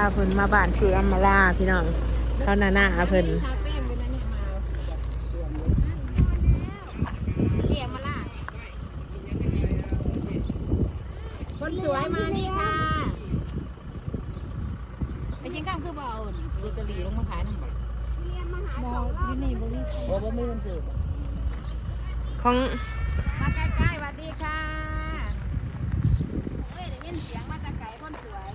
าเพิ่นมาบ้านคืออัมมาลาพี่น้องเขาหน้าหน้าเพิ่นทาแป้งไปนั่นนี่มาเกี่ยมาล่ะคนสวยมานี่ค่ะไอ้จริงก็คือบ่เอาลูกกะหรี่ลงมาขายนั่นบ่บ่อยู่นี่บ่มีบ่บ่มีวันเกิดของมาใกล้ๆสวัสดีค่ะเฮ้ยได้ยินเสียงมาจากไกลคนสวย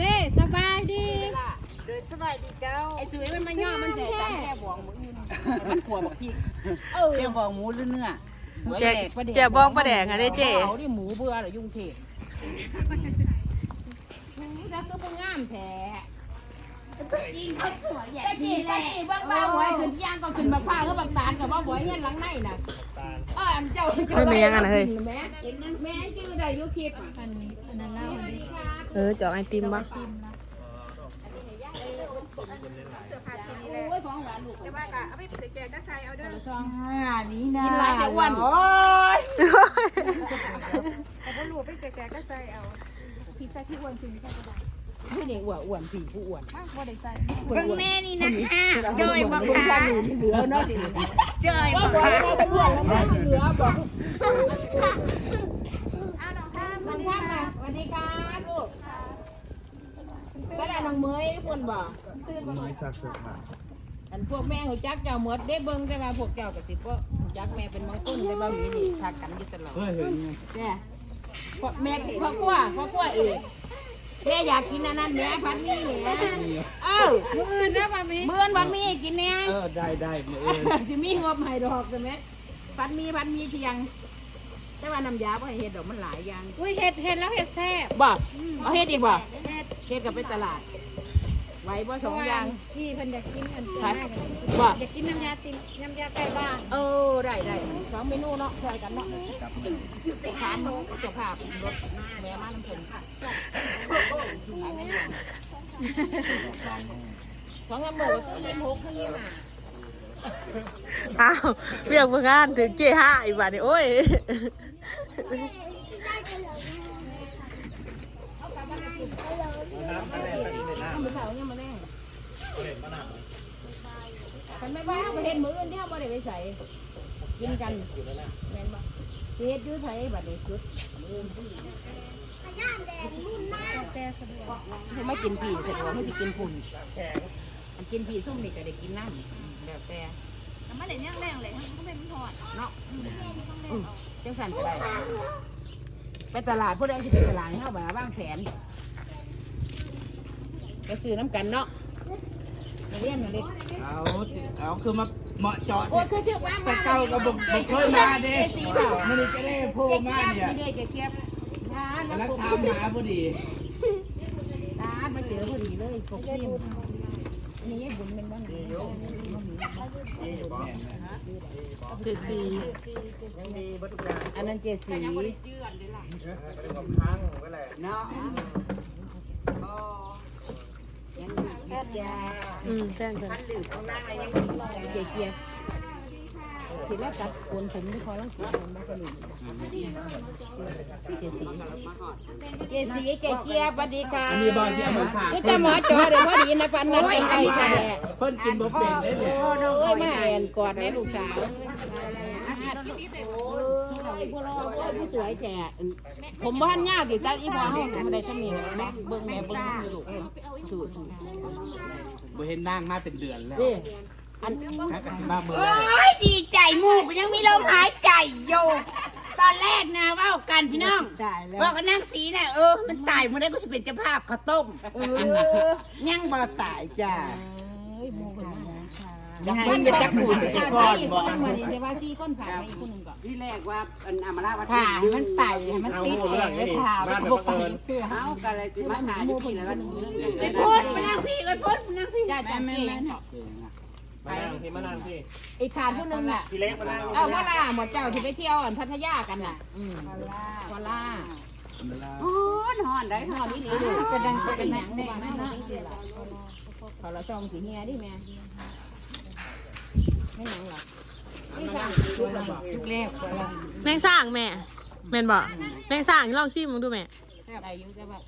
เจ๊สบายดีโดยสบายดีเจ้าไอ้สวยมันมาย่อมันแจกตามแค่บวงมึงอยู่นี่มันขัวบอกพี่เออเจ้าบอกหมูหรือเนื้อแจกแจกบองประแดกค่ะเด้เจ๊เขาดิหมูเบื่อหรือยุ่งเทศแล้วก็บ่งามแท้ ยิงเขาสวยใหญ่พี่แหละบ้างบ้าหวยขึ้นย่างก็ขึ้นมาผ้าก็บักตาลกับบ้าหวยเงี้ยหลังในน่ะเออเจ้าเจ้าแม่แม่ชื่อใดยุคิดอันนี้อันนั้นเล่าดีค่ะเออจอกไอติมบ่โอ้ยของหวานลูกแต่ว่าก็เอาไปแจกกระใสเอาเด้อซองอ่านี่นะกินหลายจะอ้วนโอ้ยไม่ ได้อ้วนอ้วนผีผู้อ้วนเบิ่งแม่นี่นะคะจอยบอกค่ะเหลือเนาะจอยบว่าอกบอกค่ะว่าเป็นอ้วนแล้วมันเหลือบอกสวัสดีค่ะสวัสดีครับลูกก็ได้น้องเมยคนบอกไม่ซักเสื้อผ้าอันพวกแม่หูจักเจ้าหมดได้เบิ่งแต่ว่าพวกเจ้าก็สิบ่หูจักแม่เป็นบางคนแต่ว่ามีนี่ทักกันอยู่ตลอดเฮ้ยเฮ้ยเนี่ยพ่อแม่พ่อขั้วพ่อขั้วเอก แม่อยากกินอันนั้นแม่พันมีแม่เอ้ามื้ออื่นนะพันมีมื้ออื่นพันมีกินแน่เออได้ได้เมื่อเออสิมีงบให้ดอกใช่ไหมพันมีพันมีเทียง แต่ว่าน้ำยาบ่ให้เฮ็ดดอกมันหลายอย่างอุ้ยเห็ดเห็ดแล้วเห็ดแซ่บบ่เอาเฮ็ดอีกบ่เฮ็ดกับไปตลาดไหวบ่สองอย่างพี่เพิ่นอยากกินอันครันี้บมากเลยบ่อยากกินน้ำยาติมน้ำยาไก่บ้านเออได้ได้สองเมนูเนาะช่วยกันเนาะถามเจ้าภาพรถ แม่มาน้ำเพิ่นสองเงินหมื่นก็ยี่สิบหกคือยี่สิบห้าอ้าวเรียกเพื่อนงานถึงเจ๊ห้าอีกบาทนี่โอ้ยทำไปเสาเนี่ยมาแน่คันไม่บ้าเขาก็เห็นมืออื่นที่เขาบ่ได้ไปใส่กินกันแม่นบ่สิเฮ็ดอยู่ไสบัดนี้สุด ให้มากินผีเสร็จแล้วให้สิกินพุ่นอันกินผีส้มนี่ก็ได้กินน้ำแล้วแต่มันเหลยย่างแรงเลยมันก็เป็นมันทอดเนาะอืมจังสันก็ได้ไปตลาดผู้ใดสิไปตลาดให้เฮาบ่วางแผนไปซื้อน้ำกันเนาะมาเรียนมาเล็กเอาเอาคือมาเหมาะเจาะโอ้ยคือชื่อว่าแต่เก่าก็บ่บ่เคยมาเด้เจสีเปล่ามันนี่จะได้โผล่เจ๊มาเกียบเนี่ยนี่เด้จ๊เกียบ ร้านมานักตามหาพอดีร้านมาเจอพอดีเลยปกพิมีบุญเป็นบ้างเจสี่อันนั้นเจสีเนาะอืมแจ้งเพิ่นเจ๊เกีย บทีแรกตัดโกนผมที่คอลังสีผมไม่กระหลุมเจสีเจสีเจเกียบดีค่ะอันนี้บอลที่เอามาฝากนี่จะหมอจอเดี๋ยวพอดีนะปันนันเป็นไงค่ะแหละเพิ่นกินบ่เป็นเด้เนี่ยโอ้ยมาแอนกอดแม่ลูกสาวโอ้ยผู้สวยแท้ผมบ้านยากติตาอีพ่อเฮาไม่ได้ชำนีแม่เบิ่งแม่เบิ่งมันลูกสูสูบ่เห็นนางมาเป็นเดือนแล้ว อันนักกสิมาเมื่อโอ้ยดีใจหมูกยังมีลมหายใจอยู่ตอนแรกนะเว่ากันพี่น้องตายแล้วว่ากันนั่งสีน่ะเออมันตายเมื่อไรก็จะเป็นเจ้าภาพข้าวต้มเออยังบ่ตายจ้าเอ้ยหมู่คนนั้นอย่าให้มันจักผูสิจักก่อนบ่บ่มาดีแต่ว่าที่คนผ่านมาอีกคนนึงก่อนที่แรกว่าอันอามาลาว่าถ่ายให้มันไต่ให้มันติดเองเลยถ่ายบ้านแบบบังเอิญเฮาก็เลยสิมาถ่ายที่แล้วก็ไปพูดมานั่งพี่ก็พูดมานั่งพี่จ้าจ้าเก่ง มานั่งที่มานั่งที่อีกขาดผู้นึงอะพี่เล็กมานั่งเอาว่าล่ะหมดเจ้าที่ไปเที่ยวอันพัทยากันน่ะอืมวาล่าฮอนฮอนได้หอนี่หรือก็ดังเป็นหนังในบ้านนั่นนะพอเราซองสีเฮียดิแม่ไม่หนังหรอกนี่สั่งชุกแรกแมงสร้างแม่แม่นบ่แมงสร้างลองซิมมึงดูแม่ ได้อยู่แต่ว่า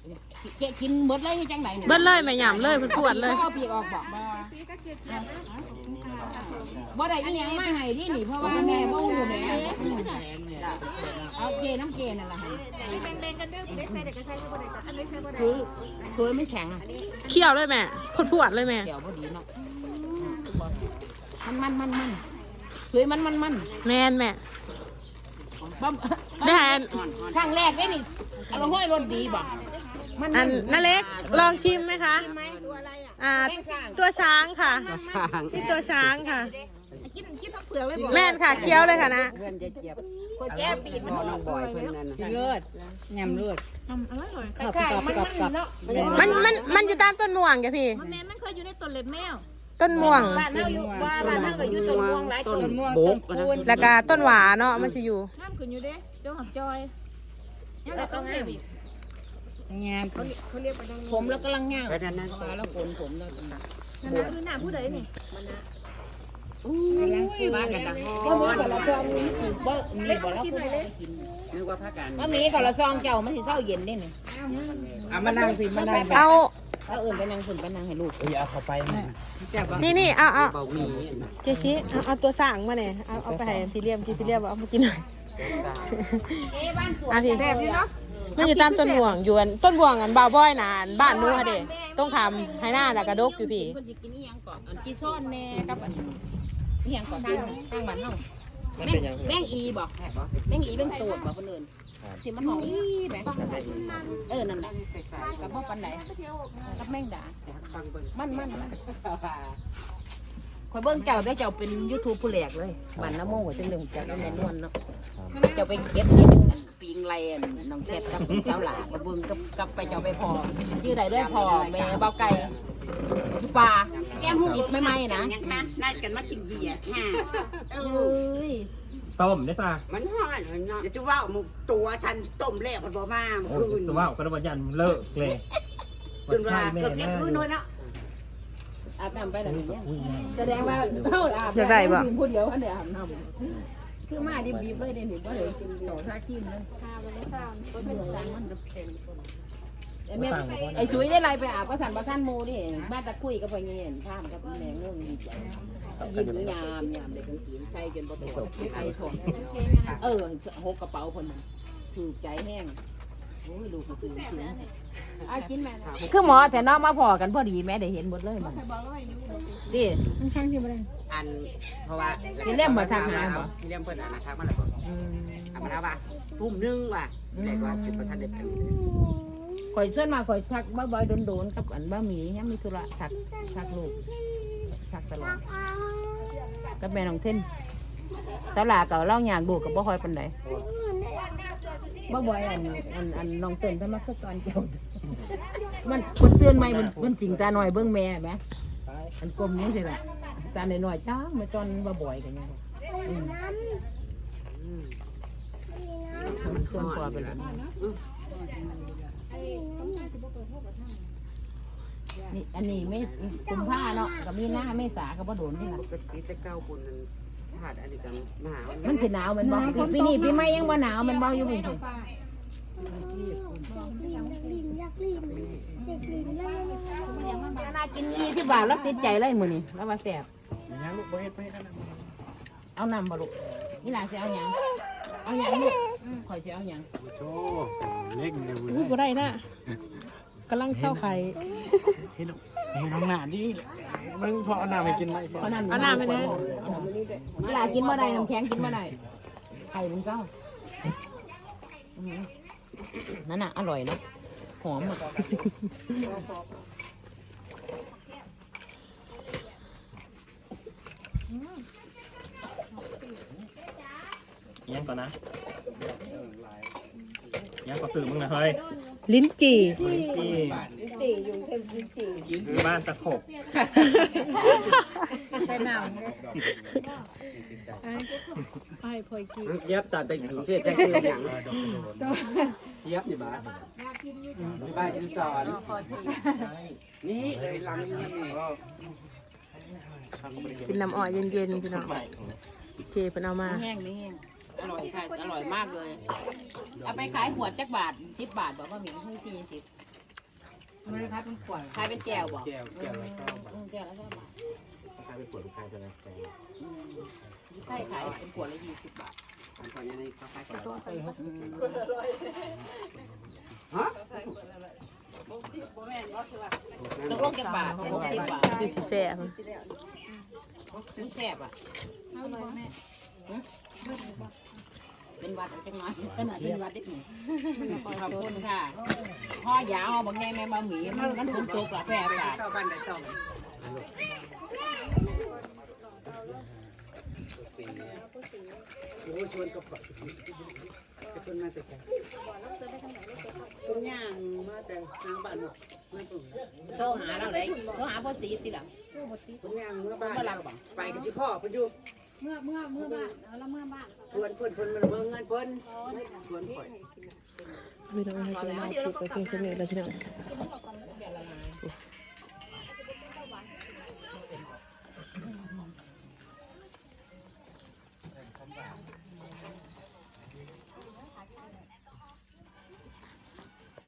เกะกินหมดเลยให้จังไหนเนี่ยเบิ้ลเลยแม่หยำเลยเพิ่นปวดเลย เอาปีกออกบอกบ่ได้อีหยังมาให้ที่นี่เพราะว่าแม่บ่ฮู้แม่เอาเกน้ำเกนั่นล่ะให้คือคือไม่แข็งอะเคี่ยวเลยแม่พดปวดเลยแม่เดี๋ยวบ่ดีเนาะมันมันมันมันสวยมันมันมันแม่นแม่บ่ได้หันครั้งแรกได้นี่ อารมณ์ห้อยรสดีบ่มันอันน้าเล็กลองชิมไหมคะอ่าตัวช้างค่ะนี่ตัวช้างค่ะ กินกินทั้งเปลือกเลยบ่แม่นค่ะเคี้ยวเลยค่ะนะคนแก้ปีนมันบ่อยเพิ่นนั่นน่ะเลือดยำเลือดคล้ายๆมันมันเนาะมันมันมันอยู่ตามต้นม่วงจ้ะพี่แม่มันเคยอยู่ในต้นเล็บแมวต้นม่วงบ้านเฮาอยู่ว่าบ้านเฮาก็อยู่ต้นม่วงหลายต้นโบ๊กนะแล้วก็ต้นหวาเนาะมันจะอยู่น้ำขึ้นอยู่เด้เจ้าหับจอยยัง แล้วก็ต้องงามอีกงามเขาเรียกไปดังผมแล้วกำลังงามไปนั่นนั่นปลาแล้วโกนผมแล้วตรงนั้นนั่นนะคือหน้าผู้ใดนี่มากันดังก็มีก่อนละซองนี่บ่นี่บ่แล้วคุณนึกว่าพักกันก็มีก่อนละซองเจ้ามันสิเศร้าเย็นได้นี่อะมานั่งสิมานั่งเอาถ้าเอื่นไปนั่งฝุ่นไปนั่งให้ลูกเอ้ยเอาเข้าไปนะนี่นี่เอาเอาเบาหมี่เจชิเอาเอาตัวสร้างมาเนี่ยเอาเอาไปให้พี่เลี้ยมกินพี่เลี้ยมเอามากินหน่อยเอ๊บ้านสวนอะพี่แซ่บเนาะมันอยู่ตามต้นม่วงอยู่อันต้นม่วงอันบ่าวบ่อยน่ะอันบ้านนู้นค่ะเด้ต้องทำให้หน้าน่ะกระดกอยู่พี่เพิ่นสิกินอีหยังก่อนอันกีซ่อนแน่กับอันอีหยังก่อนทางบ้านเฮามันแม่เป็นงยังไงแม่งอีบอกแม่งอีแม่งโตดบอกคนอื่นที่มันหองอีไหมเออนั่นแหละกับพ่อปันไหนกับแม่งด่ามันมัน คอยเบิ้งเจ้าแต่เจ้าเป็นยูทูบผู้แหลกเลยบันน้ำโมงกับจังหนึ่งจากแม่นวลเนาะเจ้าไปเก็บเห็ดปิงไรน้องแคทกับเจ้าหลามาเบิ้งกับกับไปเจ้าไปพอชื่อใดด้วยพอแม่เบาไก่ชุปลาแก้มหูจิบไม่ไหมนะยังคะนัดกันมากินเบียร์ค่ะเอเอ้อยต้มได้ซะมันห่อนมันเนาะเดี๋ยวจะว่าหมูตัวฉันต้มแล้วมันบ่มาโอ้คืนตัวว่าก็ระบยันเลิกเลยจนว่าเกิดเรียกพื้นโน่นเนาะ อาบน้ำไปแบบนี้แสดงว่าเข้าอาบอยากได้บ่ น้ำผู้เดียวอันเดียวอาบน้ำคือมาดิบๆเลยเดี๋ยวนี้ว่าเลยกินต่อท่ากินเลยไอ้แม่ไอ้ชุยได้ไรไปอาบก็สั่นประท่านโมดิบ้านตะคุยก็ไปเงี้ยข้ามกับแม่เงื่อนดีใจยิ้มยามยามเลยกันกินใส่จนประตูไอ้ถอดเออหกกระเป๋าคนถูกใจแห้ง โอ้ยลูกก็ซื้อกินอากินแม่คือหมอแต่นอกมาพอกันพอดีแม่ได้เห็นหมดเลยมันดิข้างๆที่บ่ได้ อันเพราะว่าพี่เล่มมาทางหาบ่พี่เล่มเพิ่นอ่านนะครับมันละบ่ทำมาแล้วว่ะทุ่มหนึงว่ะเด็กว่าเป็นประธานเด็กอันนี้ข่อยส่วนมากข่อยชักบ่อยๆโดนๆกับอันบ่มียังมีธุระชักชักลูกชักตลอดกับแม่น้องเท่นตลาดก็เล่าอยากดูกับบ่ค่อยปานใด บ่บ่อยอันอันอันน้องเต้นถ้ามาคือตอนเจ้ามันมันเตือนใหม่มันมันสิงตาหน่อยเบิ่งแม่แหมอันกลมนี่สิล่ะตาหน่อยๆจ้ามาตอนบ่บ่อยกันยังอืมมันส่วนพอไปแล้วนี่อันนี้ไม่คุมผ้าเนาะก็มีหน้าไม่สาก็บ่โดนนี่ล่ะก็ติดแต่เก้าปุ่นนั้น หาดอันนี้กันหนาวมันสิหนาวแมันบ่ปีปีนี้ปีใหม่ยังบ่หนาวแมันบ่อยู่นี่สิน่ากินยี่ที่บาทแล้วติดใจเลยมื้อนี้แล้วว่าแซ่บยังลูกบ่เฮ็ดไปเฮ็ดนั่นน่ะเอาน้ำบ่ลูกนี่หลานสิเอาหยังเอาหยังลูกข่อยสิเอาหยังโอ้เล็กเดียวอุ้ยบ่ได้นะกำลังเศร้าไข่เฮ็ดเฮ็ดน้องหน้าดิมึงพอเอาน้ำให้กินไหมพอเอาน้ำเอาน้ำไป เลยเวลากินบ่ได้น้ำแข็งกินบ่ได้ไข่มันเจ้าอื้อหือนั่นน่ะ อร่อยเนาะหอมอะยังก่อนนะยั งก็ซื้อมึงนะเฮ้ยลิ้นจี่ที่ที่บ้านตะขบไปหนาวเลยไอ้พลอยกีเย็บตาแต่ถึงเสียใจคืออย่างเย็บนี่บ้าบ้านฉันสอนนี่เลยลังนี่นี่กินน้ำอ้อยเย็นๆพี่น้องใหม่เจเพิ่นเอามาแห้งนี่แห้ง อร่อยค่ะอร่อยมากเลย เอาไปขายขวดจักบาทสิบบาทบอกว่าหมีให้ทีสิบไม่ได้ครับเป็นขวดขายเป็นแก้วบอกแก้วแก้วละเศร้าบาทอืมแก้วละเท่าบาทใครไปปวดใครจะอะไรแก้วอืมใช่ขายเป็นขวดละยี่สิบบาทอันตอนนี้เขาขายขวดอืมฮะตกลงจักบาทหกสิบบาทคือสิแซ่บซื้อแซ่บอะเอาอีกบ่แม่ เป็นวัดเอาจังน้อยขนาดเป็นวัดได้หนึ่งขอบคุณค่ะห่อยาวบางแง่แม่มาหมีมันมันฝนตกละแพร่อากาศเจ้าบ้านไหนเจ้าโอ้ชวนกับปจะคนมาแต่แซ่คนย่างมาแต่ทางบ้านไม่ปุ่นโทรหาเราเลยโทรหาพ่อสีติหลังคนย่างเมื่อบ้านไปกับชิพ่อเพิ่นอยู่ เมื่อเมื่อเมื่อบ้านเอาแล้วเมื่อบ้านชวนเพิ่นเพิ่นมันเบิ่งเงินเพิ่นชวนข่อยพี่น้องให้กินมาคลิปไปเพียงเท่านี้แล้วพี่น้อง